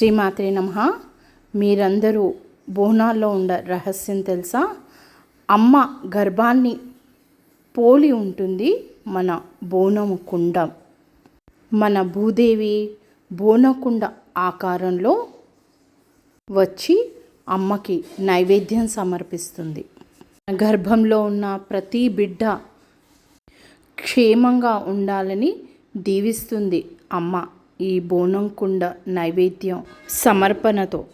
శ్రీమాత్రే నమ. మీరందరూ బోనాల్లో ఉండ రహస్యం తెలుసా? అమ్మ గర్భాన్ని పోలి ఉంటుంది మన బోనము కుండ మన భూదేవి బోనకుండ ఆకారంలో వచ్చి అమ్మకి నైవేద్యం సమర్పిస్తుంది. గర్భంలో ఉన్న ప్రతి బిడ్డ క్షేమంగా ఉండాలని దీవిస్తుంది అమ్మ. ఈ బోనం కుండ నైవేద్యం సమర్పణతో.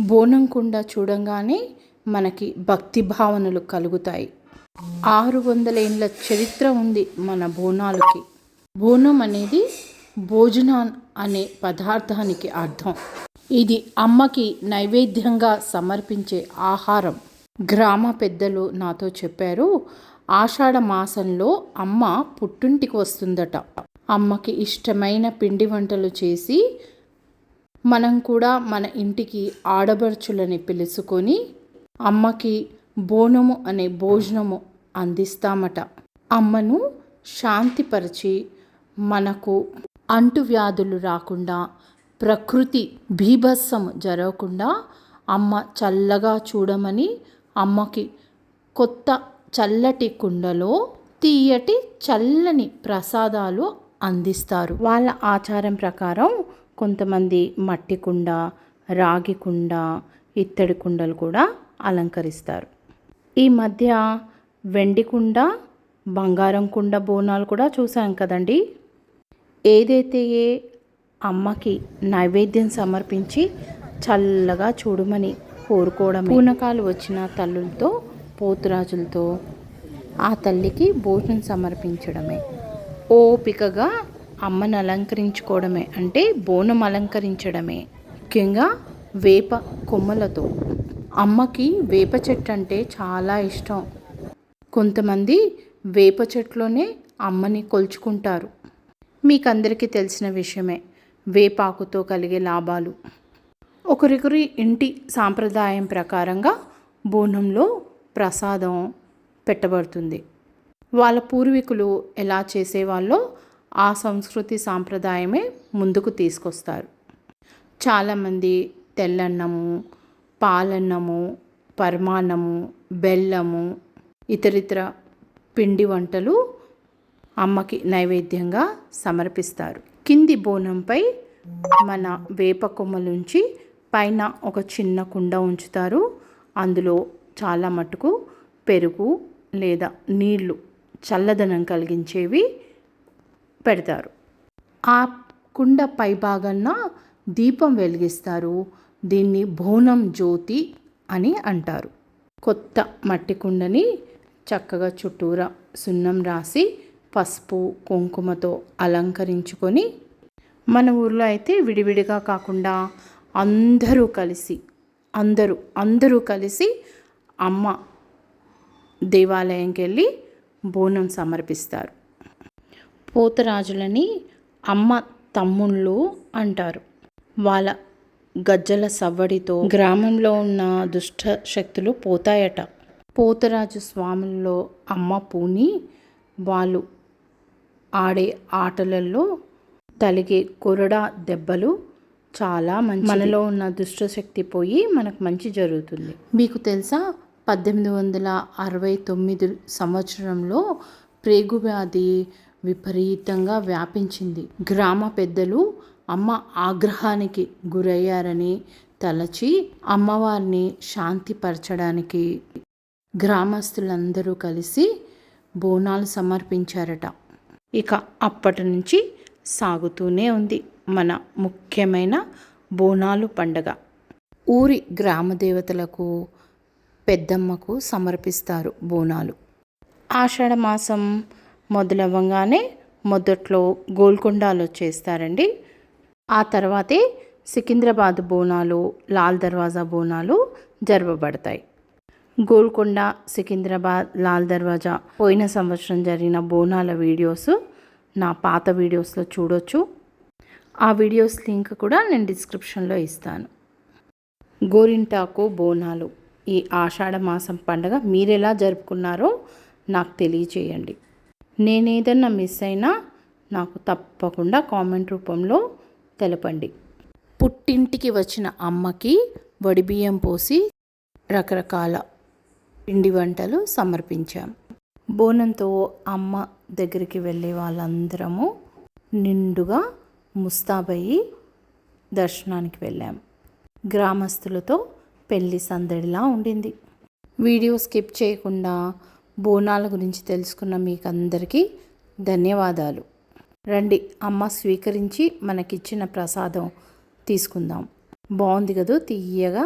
బోనం కుండ చూడంగానే మనకి భక్తి భావనలు కలుగుతాయి. ఆరు వందల ఏళ్ళ చరిత్ర ఉంది మన బోనాలకి. బోనం అనేది భోజనాన్ అనే పదార్థానికి అర్థం. ఇది అమ్మకి నైవేద్యంగా సమర్పించే ఆహారం. గ్రామ పెద్దలు నాతో చెప్పారు ఆషాఢ మాసంలో అమ్మ పుట్టింటికి వస్తుందట. అమ్మకి ఇష్టమైన పిండి వంటలు చేసి మనం కూడా మన ఇంటికి ఆడబడుచులని పిలుచుకొని అమ్మకి బోనము అనే భోజనము అందిస్తామట. అమ్మను శాంతిపరిచి మనకు అంటువ్యాధులు రాకుండా ప్రకృతి భీభత్సము జరగకుండా అమ్మ చల్లగా చూడమని అమ్మకి కొత్త చల్లటి కుండలో తీయటి చల్లని ప్రసాదాలు అందిస్తారు. వాళ్ళ ఆచారం ప్రకారం కొంతమంది మట్టి కుండ రాగి కుండ ఇత్తడి కుండలు కూడా అలంకరిస్తారు. ఈ మధ్య వెండి కుండ బంగారం కుండ బోనాలు కూడా చూసాం కదండి? ఏదైతే అమ్మకి నైవేద్యం సమర్పించి చల్లగా చూడమని కోరుకోవడం పూనకాలు వచ్చిన తల్లులతో పోతురాజులతో ఆ తల్లికి భోజనం సమర్పించడమే. ఓపికగా అమ్మను అలంకరించుకోవడమే అంటే బోనం అలంకరించడమే. ముఖ్యంగా వేప కొమ్మలతో. అమ్మకి వేప చెట్టు అంటే చాలా ఇష్టం. కొంతమంది వేప చెట్లోనే అమ్మని కొలుచుకుంటారు. మీకు అందరికీ తెలిసిన విషయమే వేపాకుతో కలిగే లాభాలు. ఒకరికొరి ఇంటి సాంప్రదాయం ప్రకారంగా బోనంలో ప్రసాదం పెట్టబడుతుంది. వాళ్ళ పూర్వీకులు ఎలా చేసేవాళ్ళో ఆ సంస్కృతి సాంప్రదాయమే ముందుకు తీసుకొస్తారు. చాలామంది తెల్లన్నము పాలన్నము పరమాన్నము బెల్లము ఇతరితర పిండి వంటలు అమ్మకి నైవేద్యంగా సమర్పిస్తారు. కింది బోనంపై మన వేప కొమ్మలుంచి పైన ఒక చిన్న కుండ ఉంచుతారు. అందులో చాలా మటుకు పెరుగు లేదా నీళ్ళు చల్లదనం కలిగించేవి పెడతారు. ఆ కుండ పైభాగాన దీపం వెలిగిస్తారు. దీన్ని బోనం జ్యోతి అని అంటారు. కొత్త మట్టి కుండని చక్కగా చుట్టూరా సున్నం రాసి పసుపు కుంకుమతో అలంకరించుకొని మన ఊర్లో అయితే విడివిడిగా కాకుండా అందరూ కలిసి అందరూ అందరూ కలిసి అమ్మ దేవాలయంకి వెళ్ళి బోనం సమర్పిస్తారు. పోతరాజులని అమ్మ తమ్ముళ్ళు అంటారు. వాళ్ళ గజ్జల సవ్వడితో గ్రామంలో ఉన్న దుష్ట శక్తులు పోతాయట. పోతరాజు స్వాముల్లో అమ్మ పూని వాళ్ళు ఆడే ఆటలలో తలిగే కొరడా దెబ్బలు చాలా మంచి మనలో ఉన్న దుష్టశక్తి పోయి మనకు మంచి జరుగుతుంది. మీకు తెలుసా? పద్దెనిమిది వందల అరవై తొమ్మిది సంవత్సరంలో ప్రేగు వ్యాధి విపరీతంగా వ్యాపించింది. గ్రామ పెద్దలు అమ్మ ఆగ్రహానికి గురయ్యారని తలచి అమ్మవారిని శాంతిపరచడానికి గ్రామస్తులందరూ కలిసి బోనాలు సమర్పించారట. ఇక అప్పటి నుంచి సాగుతూనే ఉంది మన ముఖ్యమైన బోనాలు పండగ. ఊరి గ్రామ దేవతలకు పెద్దమ్మకు సమర్పిస్తారు బోనాలు. ఆషాఢమాసం మొదలవ్వగానే మొదట్లో గోల్కొండలో చేస్తారండి. ఆ తర్వాతే సికింద్రాబాద్ బోనాలు లాల్ దర్వాజా బోనాలు జరపబడతాయి. గోల్కొండ సికింద్రాబాద్ లాల్ దర్వాజా పోయిన సంవత్సరం జరిగిన బోనాల వీడియోస్ నా పాత వీడియోస్లో చూడొచ్చు. ఆ వీడియోస్ లింక్ కూడా నేను డిస్క్రిప్షన్లో ఇస్తాను. గోరింటాకు బోనాలు. ఈ ఆషాఢ మాసం పండగ మీరు ఎలా జరుపుకున్నారో నాకు తెలియచేయండి. నేనేదన్నా మిస్ అయినా నాకు తప్పకుండా కామెంట్ రూపంలో తెలపండి. పుట్టింటికి వచ్చిన అమ్మకి వడిబియ్యం పోసి రకరకాల పిండి వంటలు సమర్పించాం. బోనంతో అమ్మ దగ్గరికి వెళ్ళే వాళ్ళందరము నిండుగా ముస్తాబయ్యి దర్శనానికి వెళ్ళాం. గ్రామస్తులతో పెళ్ళి సందడిలా ఉండింది. వీడియో స్కిప్ చేయకుండా బోనాల గురించి తెలుసుకున్న మీకు అందరికీ ధన్యవాదాలు. రండి అమ్మ స్వీకరించి మనకిచ్చిన ప్రసాదం తీసుకుందాం. బాగుంది కదూ తీయగా